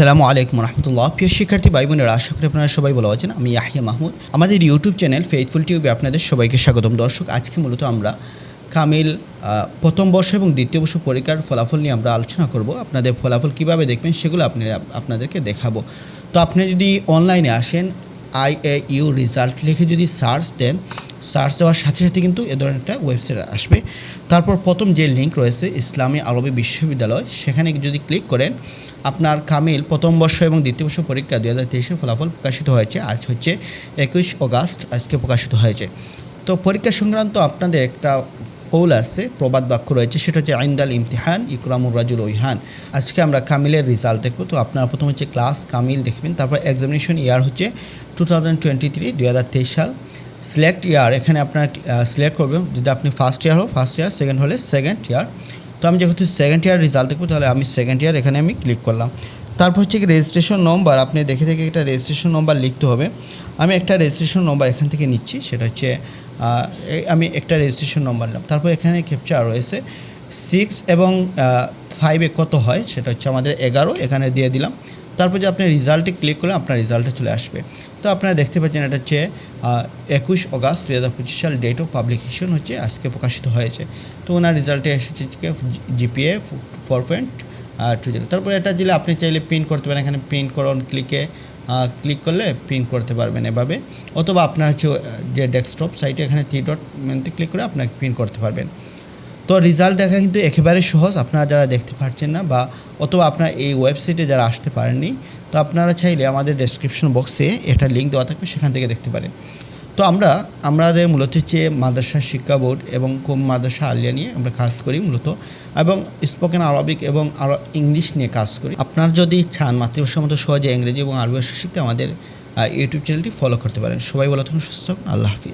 আসসালামু আলাইকুম রহমতুল্লাহ। প্রিয় শিক্ষার্থী ভাই বোনেরা আশা করি আপনারা সবাই ভালো আছেন। আমি ইয়াহিয়া মাহমুদ। আমাদের ইউটিউব চ্যানেল ফেথফুল টিউবে আপনাদের সবাইকে স্বাগতম। দর্শক, আজকে মূলত আমরা কামিল প্রথম বর্ষ এবং দ্বিতীয় বর্ষ পরীক্ষার ফলাফল নিয়ে আমরা আলোচনা করব। আপনাদের ফলাফল কীভাবে দেখবেন সেগুলো আপনারা, আপনাদেরকে দেখাবো। তো আপনি যদি অনলাইনে আসেন আই এ ইউ রেজাল্ট লিখে যদি সার্চ দেন সার্চ দেওয়ার সাথে সাথে কিন্তু এ ধরনের একটা ওয়েবসাইট আসবে। তারপর প্রথম যে লিঙ্ক রয়েছে ইসলামী আরবি বিশ্ববিদ্যালয়, সেখানে যদি ক্লিক করেন, আপনার কামিল প্রথম বর্ষ এবং দ্বিতীয় বর্ষ পরীক্ষা দুই হাজার তেইশের ফলাফল প্রকাশিত হয়েছে। আজ হচ্ছে একুশ অগাস্ট, আজকে প্রকাশিত হয়েছে। তো পরীক্ষা সংক্রান্ত আপনাদের একটা কৌল আছে, প্রবাদ বাক্য রয়েছে, সেটা হচ্ছে আইন্দাল ইমতিহান ইকরামুর রাজুল ওইহান। আজকে আমরা কামিলের রেজাল্ট দেখব। তো আপনারা প্রথম হচ্ছে ক্লাস কামিল দেখবেন, তারপর এক্সামিনেশন ইয়ার হচ্ছে টু থাউজেন্ড টোয়েন্টি থ্রি দুই হাজার তেইশ সাল। সিলেক্ট ইয়ার এখানে আপনার সিলেক্ট করবেন যদি আপনি ফার্স্ট ইয়ার হো ফার্স্ট ইয়ার সেকেন্ড হলে সেকেন্ড ইয়ার তো আমি যেহেতু সেকেন্ড ইয়ার রেজাল্ট দেখব, তাহলে আমি সেকেন্ড ইয়ার এখানে আমি ক্লিক করলাম। তারপর হচ্ছে কি রেজিস্ট্রেশন নম্বর আপনি দেখে দেখে একটা রেজিস্ট্রেশন নম্বর লিখতে হবে। আমি একটা রেজিস্ট্রেশন নম্বর এখান থেকে নিচ্ছি, সেটা হচ্ছে আমি একটা রেজিস্ট্রেশন নম্বর নিলাম। তারপর এখানে ক্যাপচার রয়েছে সিক্স এবং ফাইভে কত হয়, সেটা হচ্ছে আমাদের এগারো, এখানে দিয়ে দিলাম। তারপর যে আপনি রেজাল্টে ক্লিক করলে আপনার রেজাল্টে চলে আসবে। তো আপনারা দেখতে পাচ্ছেন এটা হচ্ছে একুশ অগাস্ট দু হাজার পঁচিশ সাল ডেট অফ পাবলিকেশন হচ্ছে, আজকে প্রকাশিত হয়েছে। তো ওনার রেজাল্টে এসেছে GPA four point two zero তারপরে এটা দিলে আপনি চাইলে প্রিন্ট করতে পারেন। এখানে পিন করুন ক্লিকে ক্লিক করলে প্রিন্ট করতে পারবেন এভাবে। অথবা আপনার হচ্ছে যে ডেস্কটপ সাইটে এখানে থ্রি ডট মেনুতে ক্লিক করে আপনাকে প্রিন্ট করতে পারবেন। তো রেজাল্ট দেখা কিন্তু একেবারে সহজ। আপনারা যারা দেখতে পারছেন না বা অথবা আপনার এই ওয়েবসাইটে যারা আসতে পারেননি, তো আপনারা চাইলে আমাদের ডেসক্রিপশন বক্সে একটা লিঙ্ক দেওয়া থাকবে, সেখান থেকে দেখতে পারেন। তো আমরা, আমাদের মূলত হচ্ছে মাদ্রাসা শিক্ষা বোর্ড এবং কোম মাদ্রাসা আলিয়া নিয়ে আমরা কাজ করি মূলত। এবং স্পোকেন আরবিক এবং আরও ইংলিশ নিয়ে কাজ করি। আপনার যদি চান মাতৃভাষার মতো সহজে ইংরেজি এবং আরবি ভাষা শিখতে আমাদের ইউটিউব চ্যানেলটি ফলো করতে পারেন। সবাই ভালো থাকুন, সুস্থ আল্লাহ হাফিজ।